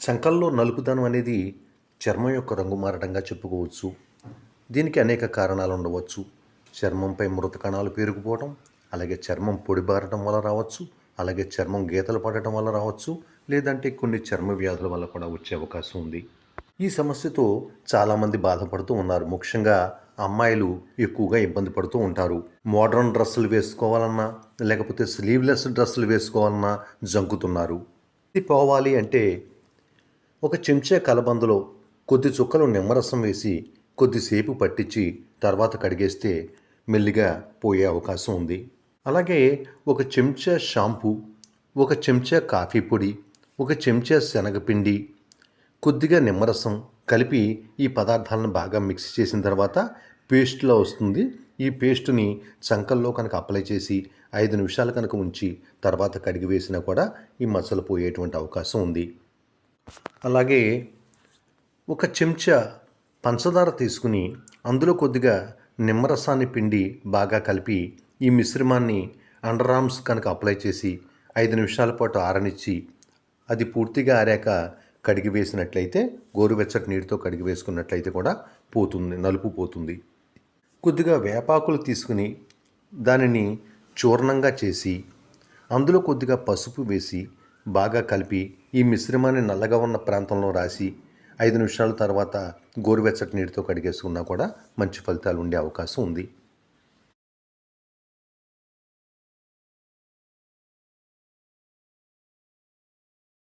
చంకల్లో నలుపుదనం అనేది చర్మం యొక్క రంగు మారడంగా చెప్పుకోవచ్చు. దీనికి అనేక కారణాలు ఉండవచ్చు. చర్మంపై మృత కణాలు పేరుకుపోవడం అలాగే చర్మం పొడిబారడం వల్ల రావచ్చు అలాగే చర్మం గీతలు పడటం వల్ల రావచ్చు లేదంటే కొన్ని చర్మ వ్యాధుల వల్ల కూడా వచ్చే అవకాశం ఉంది. ఈ సమస్యతో చాలామంది బాధపడుతూ ఉన్నారు. ముఖ్యంగా అమ్మాయిలు ఎక్కువగా ఇబ్బంది పడుతూ ఉంటారు. మోడర్న్ డ్రెస్సులు వేసుకోవాలన్నా లేకపోతే స్లీవ్లెస్ డ్రెస్సులు వేసుకోవాలన్నా జంకుతున్నారు. ఇది పోవాలి అంటే ఒక చెంచా కలబందలో కొద్ది చుక్కలు నిమ్మరసం వేసి కొద్దిసేపు పట్టించి తర్వాత కడిగేస్తే మెల్లిగా పోయే అవకాశం ఉంది. అలాగే ఒక చెంచా షాంపూ ఒక చెంచా కాఫీ పొడి ఒక చెంచా శనగపిండి కొద్దిగా నిమ్మరసం కలిపి ఈ పదార్థాలను బాగా మిక్స్ చేసిన తర్వాత పేస్ట్లా వస్తుంది. ఈ పేస్ట్ని చంకల్లో కనుక అప్లై చేసి ఐదు నిమిషాలు కనుక ఉంచి తర్వాత కడిగి వేసినా కూడా ఈ మచ్చలు పోయేటువంటి అవకాశం ఉంది. అలాగే ఒక చెంచా పంచదార తీసుకుని అందులో కొద్దిగా నిమ్మరసాన్ని పిండి బాగా కలిపి ఈ మిశ్రమాన్ని అండర్ ఆర్మ్స్ కనుక అప్లై చేసి ఐదు నిమిషాల పాటు ఆరనిచ్చి అది పూర్తిగా ఆరాక కడిగి వేసినట్లయితే గోరువెచ్చటి నీటితో కడిగి వేసుకున్నట్లయితే కూడా పోతుంది నలుపు పోతుంది. కొద్దిగా వేపాకులు తీసుకుని దానిని చూర్ణంగా చేసి అందులో కొద్దిగా పసుపు వేసి బాగా కలిపి ఈ మిశ్రమాన్ని నల్లగా ఉన్న ప్రాంతంలో రాసి ఐదు నిమిషాల తర్వాత గోరువెచ్చటి నీటితో కడిగేసుకున్నా కూడా మంచి ఫలితాలు ఉండే అవకాశం ఉంది.